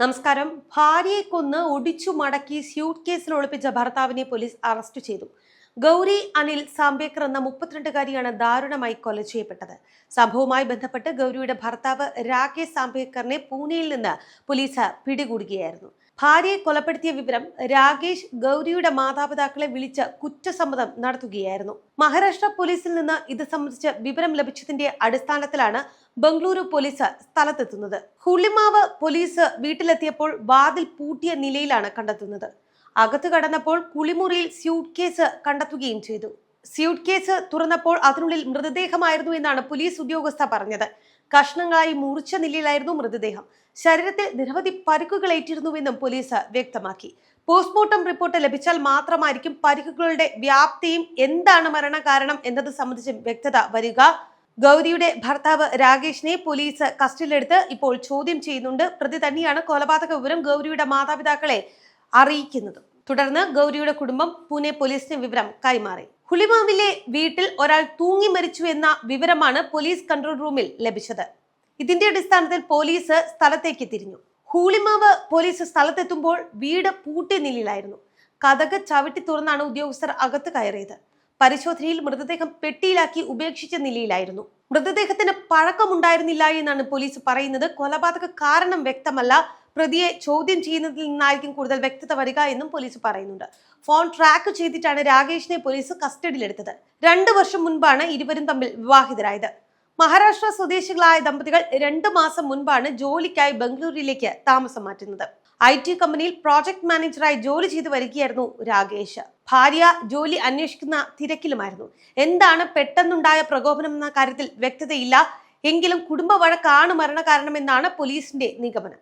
നമസ്കാരം. ഭാര്യയെ കൊന്ന് ഒടിച്ചു മടക്കി സ്യൂട്ട് കേസിൽ ഒളിപ്പിച്ച ഭർത്താവിനെ പോലീസ് അറസ്റ്റ് ചെയ്തു. ഗൗരി അനിൽ സാംബേക്കർ എന്ന മുപ്പത്തിരണ്ടുകാരിയാണ് ദാരുണമായി കൊല ചെയ്യപ്പെട്ടത്. സംഭവവുമായി ബന്ധപ്പെട്ട് ഗൗരിയുടെ ഭർത്താവ് രാകേഷ് സാംബേക്കറിനെ പൂനെയിൽ നിന്ന് പോലീസ് പിടികൂടുകയായിരുന്നു. ഭാര്യയെ കൊലപ്പെടുത്തിയ വിവരം രാകേഷ് ഗൗരിയുടെ മാതാപിതാക്കളെ വിളിച്ച് കുറ്റസമ്മതം നടത്തുകയായിരുന്നു. മഹാരാഷ്ട്ര പോലീസിൽ നിന്ന് ഇത് സംബന്ധിച്ച് വിവരം ലഭിച്ചതിന്റെ അടിസ്ഥാനത്തിലാണ് ബംഗളൂരു പോലീസ് സ്ഥലത്തെത്തുന്നത്. ഹുളിമാവ് പോലീസ് വീട്ടിലെത്തിയപ്പോൾ വാതിൽ പൂട്ടിയ നിലയിലാണ് കണ്ടെത്തുന്നത്. അകത്തു കടന്നപ്പോൾ കുളിമുറിയിൽ സ്യൂട്ട് കേസ് കണ്ടെത്തുകയും ചെയ്തു. സ്യൂട്ട് കേസ് തുറന്നപ്പോൾ അതിനുള്ളിൽ മൃതദേഹമായിരുന്നു എന്നാണ് പോലീസ് ഉദ്യോഗസ്ഥ പറഞ്ഞത്. കഷ്ണങ്ങളായി മുറിച്ച നിലയിലായിരുന്നു മൃതദേഹം. ശരീരത്തിൽ നിരവധി പരിക്കുകൾ ഏറ്റിരുന്നുവെന്നും പോലീസ് വ്യക്തമാക്കി. പോസ്റ്റ്മോർട്ടം റിപ്പോർട്ട് ലഭിച്ചാൽ മാത്രമായിരിക്കും പരിക്കുകളുടെ വ്യാപ്തിയും എന്താണ് മരണകാരണം എന്നത് സംബന്ധിച്ച് വ്യക്തത വരിക. ഗൗരിയുടെ ഭർത്താവ് രാകേഷിനെ പോലീസ് കസ്റ്റഡിയിലെടുത്ത് ഇപ്പോൾ ചോദ്യം ചെയ്യുന്നുണ്ട്. പ്രതി തന്നെയാണ് കൊലപാതക വിവരം ഗൗരിയുടെ മാതാപിതാക്കളെ അറിയിക്കുന്നത്. തുടർന്ന് ഗൗരിയുടെ കുടുംബം പൂനെ പോലീസിന് വിവരം കൈമാറി. ഹുളിമാവിലെ വീട്ടിൽ ഒരാൾ തൂങ്ങി മരിച്ചു എന്ന വിവരമാണ് പോലീസ് കൺട്രോൾ റൂമിൽ ലഭിച്ചത്. ഇതിന്റെ അടിസ്ഥാനത്തിൽ പോലീസ് സ്ഥലത്തേക്ക് തിരിഞ്ഞു. ഹൂളിമാവ് പോലീസ് സ്ഥലത്തെത്തുമ്പോൾ വീട് പൂട്ടിയ നിലയിലായിരുന്നു. കഥക് ചവിട്ടി തുറന്നാണ് ഉദ്യോഗസ്ഥർ അകത്ത് കയറിയത്. പരിശോധനയിൽ മൃതദേഹം പെട്ടിയിലാക്കി ഉപേക്ഷിച്ച നിലയിലായിരുന്നു. മൃതദേഹത്തിന് പഴക്കമുണ്ടായിരുന്നില്ല എന്നാണ് പോലീസ് പറയുന്നത്. കൊലപാതക കാരണം വ്യക്തമല്ല. പ്രതിയെ ചോദ്യം ചെയ്യുന്നതിൽ നിന്നായിരിക്കും കൂടുതൽ വ്യക്തത വരിക എന്നും പോലീസ് പറയുന്നുണ്ട്. ഫോൺ ട്രാക്ക് ചെയ്തിട്ടാണ് രാകേഷിനെ പോലീസ് കസ്റ്റഡിയിലെടുത്തത്. രണ്ടു വർഷം മുൻപാണ് ഇരുവരും തമ്മിൽ വിവാഹിതരായത്. മഹാരാഷ്ട്ര സ്വദേശികളായ ദമ്പതികൾ രണ്ടു മാസം മുൻപാണ് ജോലിക്കായി ബംഗളൂരുവിലേക്ക് താമസം മാറ്റുന്നത്. ഐ ടി കമ്പനിയിൽ പ്രോജക്ട് മാനേജറായി ജോലി ചെയ്തു വരികയായിരുന്നു രാകേഷ്. ഭാര്യ ജോലി അന്വേഷിക്കുന്ന തിരക്കിലുമായിരുന്നു. എന്താണ് പെട്ടെന്നുണ്ടായ പ്രകോപനം എന്ന കാര്യത്തിൽ വ്യക്തതയില്ല. എങ്കിലും കുടുംബ വഴക്കാണ് മരണകാരണമെന്നാണ് പോലീസിന്റെ നിഗമനം.